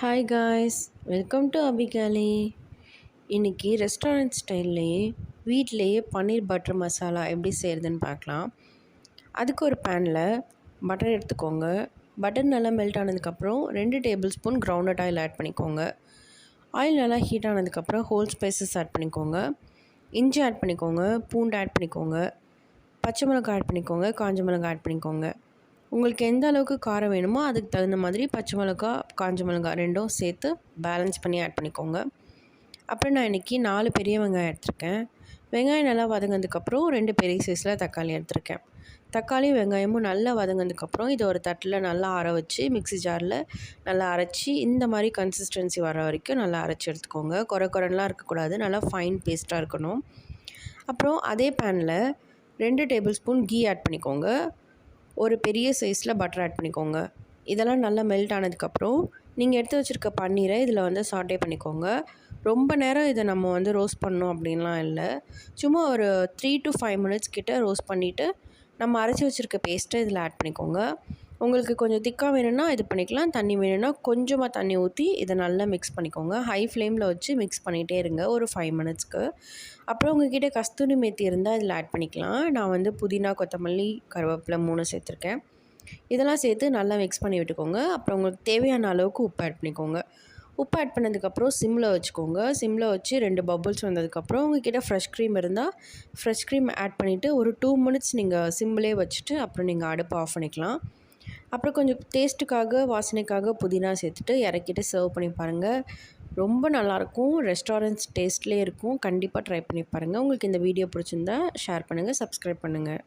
Hi guys welcome to Abhigali இன்றைக்கி restaurant ஸ்டைல்லையே வீட்டிலையே பன்னீர் butter masala எப்படி செய்கிறதுன்னு பார்க்கலாம். அதுக்கு ஒரு பேனில் பட்டர் எடுத்துக்கோங்க. பட்டர் நல்லா மெல்ட் ஆனதுக்கப்புறம் ரெண்டு table spoon groundnut oil add பண்ணிக்கோங்க. ஆயில் நல்லா ஹீட் ஆனதுக்கப்புறம் ஹோல் ஸ்பைசஸ் ஆட் பண்ணிக்கோங்க. இஞ்சி ஆட் பண்ணிக்கோங்க பூண்டு ஆட் பண்ணிக்கோங்க பச்சை மிளகாய் ஆட் பண்ணிக்கோங்க காஞ்ச மிளகாய் ஆட் பண்ணிக்கோங்க. உங்களுக்கு எந்த அளவுக்கு காரம் வேணுமோ அதுக்கு தகுந்த மாதிரி பச்சை மிளகா காஞ்ச மிளகா ரெண்டும் சேர்த்து பேலன்ஸ் பண்ணி ஆட் பண்ணிக்கோங்க. அப்புறம் நான் இன்றைக்கி நாலு பெரிய வெங்காயம் எடுத்திருக்கேன். வெங்காயம் நல்லா வதங்கினதுக்கப்புறம் ரெண்டு பெரிய சைஸில் தக்காளி எடுத்திருக்கேன். தக்காளி வெங்காயமும் நல்லா வதங்கினதுக்கப்புறம் இதை ஒரு தட்டில் நல்லா அரை வச்சு மிக்ஸி ஜாரில் நல்லா அரைச்சி இந்த மாதிரி கன்சிஸ்டன்சி வர வரைக்கும் நல்லா அரைச்சி எடுத்துக்கோங்க. குறை குறைலாம் இருக்கக்கூடாது. நல்லா ஃபைன் பேஸ்ட்டாக இருக்கணும். அப்புறம் அதே பேனில் ரெண்டு டேபிள் ஸ்பூன் கீ ஆட் பண்ணிக்கோங்க. ஒரு பெரிய சைஸில் பட்டர் ஆட் பண்ணிக்கோங்க. இதெல்லாம் நல்லா மெல்ட் ஆனதுக்கப்புறம் நீங்கள் எடுத்து வச்சுருக்க பன்னீரை இதில் வந்து சாட்டே பண்ணிக்கோங்க. ரொம்ப நேரம் இதை நம்ம வந்து ரோஸ்ட் பண்ணோம் அப்படின்லாம் இல்லை. சும்மா ஒரு த்ரீ டு ஃபைவ் மினிட்ஸ் கிட்ட ரோஸ்ட் பண்ணிவிட்டு நம்ம அரைச்சி வச்சுருக்க பேஸ்ட்டை இதில் ஆட் பண்ணிக்கோங்க. உங்களுக்கு கொஞ்சம் திக்காக வேணும்னா இது பண்ணிக்கலாம் தண்ணி வேணும்னா கொஞ்சமாக தண்ணி ஊற்றி இதை நல்லா மிக்ஸ் பண்ணிக்கோங்க. ஹை ஃப்ளேமில் வச்சு மிக்ஸ் பண்ணிகிட்டே இருங்க ஒரு ஃபைவ் மினிட்ஸ்க்கு அப்புறம் உங்ககிட்ட கஸ்தூரி மேத்தி இருந்தால் இதில் ஆட் பண்ணிக்கலாம். நான் வந்து புதினா கொத்தமல்லி கருவேப்பிலை மூணு சேர்த்துருக்கேன். இதெல்லாம் சேர்த்து நல்லா மிக்ஸ் பண்ணி விட்டுக்கோங்க. அப்புறம் உங்களுக்கு தேவையான அளவுக்கு உப்பு ஆட் பண்ணிக்கோங்க. உப்பு ஆட் பண்ணதுக்கப்புறம் சிம்மில் வச்சுக்கோங்க. சிம்மில் வச்சு ரெண்டு பபுள்ஸ் வந்ததுக்கப்புறம் உங்ககிட்ட ஃப்ரெஷ் க்ரீம் இருந்தால் ஃப்ரெஷ் க்ரீம் ஆட் பண்ணிவிட்டு ஒரு டூ மினிட்ஸ் நீங்கள் சிம்மிலே வச்சுட்டு அப்புறம் நீங்கள் அடுப்பு ஆஃப் பண்ணிக்கலாம். அப்புறம் கொஞ்சம் டேஸ்ட்டுக்காக வாசனைக்காக புதினா சேர்த்துட்டு இறக்கிட்டு சர்வ் பண்ணி பாருங்கள் ரொம்ப நல்லாயிருக்கும். ரெஸ்டாரண்ட்ஸ் டேஸ்ட்லேயே இருக்கும். கண்டிப்பாக ட்ரை பண்ணி பாருங்கள் உங்களுக்கு இந்த வீடியோ பிடிச்சிருந்தா ஷேர் பண்ணுங்கள் சப்ஸ்கிரைப் பண்ணுங்கள்